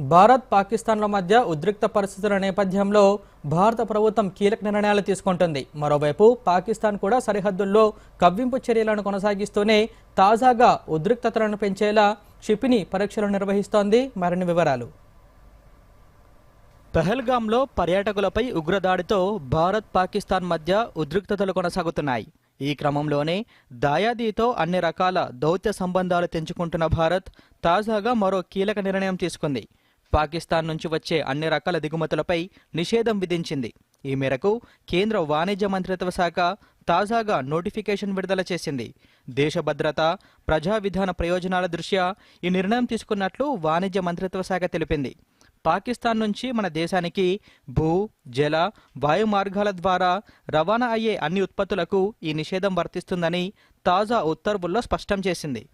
భారత్ పాకిస్తాన్ల మధ్య ఉద్రిక్త పరిస్థితుల నేపథ్యంలో భారత ప్రభుత్వం కీలక నిర్ణయాలు తీసుకుంటుంది. మరోవైపు పాకిస్తాన్ కూడా సరిహద్దుల్లో కవ్వింపు చర్యలను కొనసాగిస్తూనే తాజాగా ఉద్రిక్తతలను పెంచేలా క్షిపిణి పరీక్షలు నిర్వహిస్తోంది. మరిన్ని వివరాలు. పెహల్గామ్లో పర్యాటకులపై ఉగ్రదాడితో భారత్ పాకిస్తాన్ మధ్య ఉద్రిక్తతలు కొనసాగుతున్నాయి. ఈ క్రమంలోనే దాయాదీతో అన్ని రకాల దౌత్య సంబంధాలు తెంచుకుంటున్న భారత్ తాజాగా మరో కీలక నిర్ణయం తీసుకుంది. పాకిస్తాన్ నుంచి వచ్చే అన్ని రకాల దిగుమతులపై నిషేధం విధించింది. ఈ మేరకు కేంద్ర వాణిజ్య మంత్రిత్వ శాఖ తాజాగా నోటిఫికేషన్ విడుదల చేసింది. దేశ భద్రత ప్రజా విధాన ప్రయోజనాల దృష్ట్యా ఈ నిర్ణయం తీసుకున్నట్లు వాణిజ్య మంత్రిత్వ శాఖ తెలిపింది. పాకిస్తాన్ నుంచి మన దేశానికి భూ జల వాయు మార్గాల ద్వారా రవాణా అయ్యే అన్ని ఉత్పత్తులకు ఈ నిషేధం వర్తిస్తుందని తాజా ఉత్తర్వుల్లో స్పష్టం చేసింది.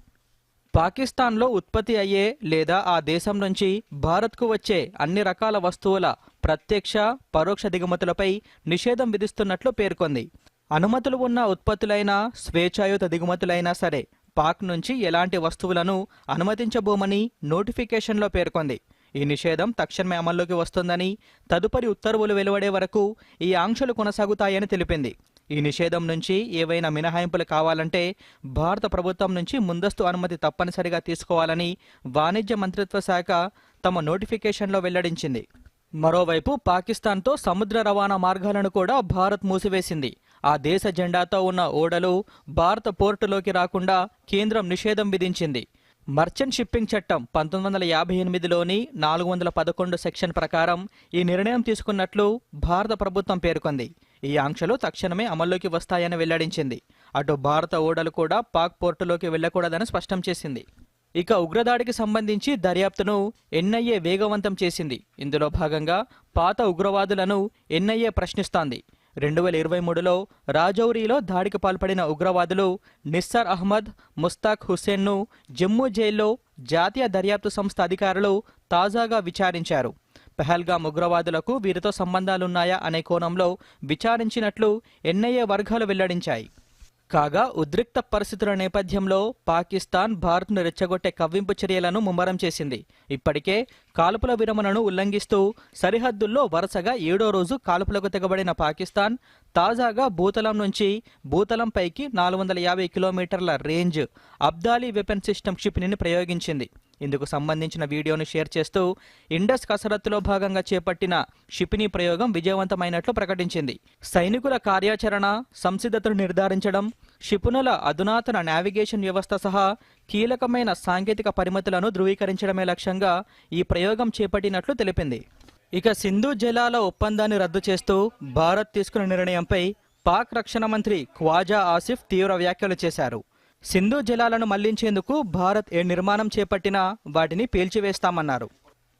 పాకిస్తాన్లో ఉత్పత్తి అయ్యే లేదా ఆ దేశం నుంచి భారత్కు వచ్చే అన్ని రకాల వస్తువుల ప్రత్యక్ష పరోక్ష దిగుమతులపై నిషేధం విధిస్తున్నట్లు పేర్కొంది. అనుమతులు ఉన్న ఉత్పత్తులైనా స్వేచ్ఛాయుత దిగుమతులైనా సరే పాక్ నుంచి ఎలాంటి వస్తువులను అనుమతించబోమని నోటిఫికేషన్లో పేర్కొంది. ఈ నిషేధం తక్షణమే అమల్లోకి వస్తుందని తదుపరి ఉత్తర్వులు వెలువడే వరకు ఈ ఆంక్షలు కొనసాగుతాయని తెలిపింది. ఈ నిషేధం నుంచి ఏవైనా మినహాయింపులు కావాలంటే భారత ప్రభుత్వం నుంచి ముందస్తు అనుమతి తప్పనిసరిగా తీసుకోవాలని వాణిజ్య మంత్రిత్వ శాఖ తమ నోటిఫికేషన్లో వెల్లడించింది. మరోవైపు పాకిస్తాన్తో సముద్ర రవాణా మార్గాలను కూడా భారత్ మూసివేసింది. ఆ దేశ జెండాతో ఉన్న ఓడలు భారత పోర్టులోకి రాకుండా కేంద్రం నిషేధం విధించింది. మర్చెంట్ షిప్పింగ్ చట్టం పంతొమ్మిది వందల యాభై ఎనిమిదిలోని నాలుగు వందల పదకొండు సెక్షన్ ప్రకారం ఈ నిర్ణయం తీసుకున్నట్లు భారత ప్రభుత్వం పేర్కొంది. ఈ ఆంక్షలు తక్షణమే అమల్లోకి వస్తాయని వెల్లడించింది. అటు భారత ఓడలు కూడా పాక్ పోర్టులోకి వెళ్ళకూడదని స్పష్టం చేసింది. ఇక ఉగ్రదాడికి సంబంధించి దర్యాప్తును ఎన్ఐఏ వేగవంతం చేసింది. ఇందులో భాగంగా పాత ఉగ్రవాదులను ఎన్ఐఏ ప్రశ్నిస్తోంది. రెండు వేల ఇరవై మూడులో రాజౌరీలో దాడికి పాల్పడిన ఉగ్రవాదులు నిస్సార్ అహ్మద్ ముస్తాక్ హుస్సేన్ను జమ్మూ జైల్లో జాతీయ దర్యాప్తు సంస్థ అధికారులు తాజాగా విచారించారు. పెహల్గా ఉగ్రవాదులకు వీరితో సంబంధాలున్నాయా అనే కోణంలో విచారించినట్లు ఎన్ఐఏ వర్గాలు వెల్లడించాయి. కాగా ఉద్రిక్త పరిస్థితుల నేపథ్యంలో పాకిస్తాన్ భారత్ను రెచ్చగొట్టే కవ్వింపు చర్యలను ముమ్మరం చేసింది. ఇప్పటికే కాల్పుల విరమణను ఉల్లంఘిస్తూ సరిహద్దుల్లో వరుసగా ఏడో రోజు కాల్పులకు తెగబడిన పాకిస్తాన్ తాజాగా భూతలం నుంచి భూతలంపైకి నాలుగు వందల యాభై కిలోమీటర్ల రేంజ్ అబ్దాలీ వెపన్ సిస్టమ్ క్షిపణిని ప్రయోగించింది. ఇందుకు సంబంధించిన వీడియోను షేర్ చేస్తూ ఇండస్ కసరత్తులో భాగంగా చేపట్టిన క్షిపిణి ప్రయోగం విజయవంతమైనట్లు ప్రకటించింది. సైనికుల కార్యాచరణ సంసిద్ధతను నిర్ధారించడం క్షిపుణుల అధునాతన నావిగేషన్ వ్యవస్థ సహా కీలకమైన సాంకేతిక పరిమితులను ధృవీకరించడమే లక్ష్యంగా ఈ ప్రయోగం చేపట్టినట్లు తెలిపింది. ఇక సింధు జలాల ఒప్పందాన్ని రద్దు చేస్తూ భారత్ తీసుకున్న నిర్ణయంపై పాక్ రక్షణ మంత్రి ఖ్వాజా ఆసిఫ్ తీవ్ర వ్యాఖ్యలు చేశారు. సింధు జలాలను మళ్ళించేందుకు భారత్ ఏ నిర్మాణం చేపట్టినా వాటిని పేల్చివేస్తామన్నారు.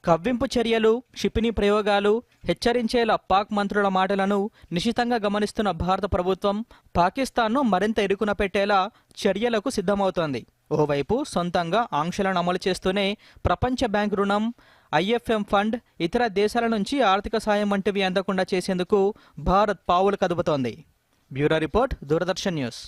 కవ్వింపు చర్యలు క్షిపిణి ప్రయోగాలు హెచ్చరించేలా పాక్ మంత్రుల మాటలను నిశితంగా గమనిస్తున్న భారత ప్రభుత్వం పాకిస్తాన్ను మరింత ఇరుకున పెట్టేలా చర్యలకు సిద్ధమవుతోంది. ఓవైపు సొంతంగా ఆంక్షలను అమలు చేస్తూనే ప్రపంచ బ్యాంక్ రుణం ఐఎఫ్ఎం ఫండ్ ఇతర దేశాల నుంచి ఆర్థిక సాయం వంటివి అందకుండా చేసేందుకు భారత్ పావులు కదుపుతోంది. Bureau report Doordarshan news.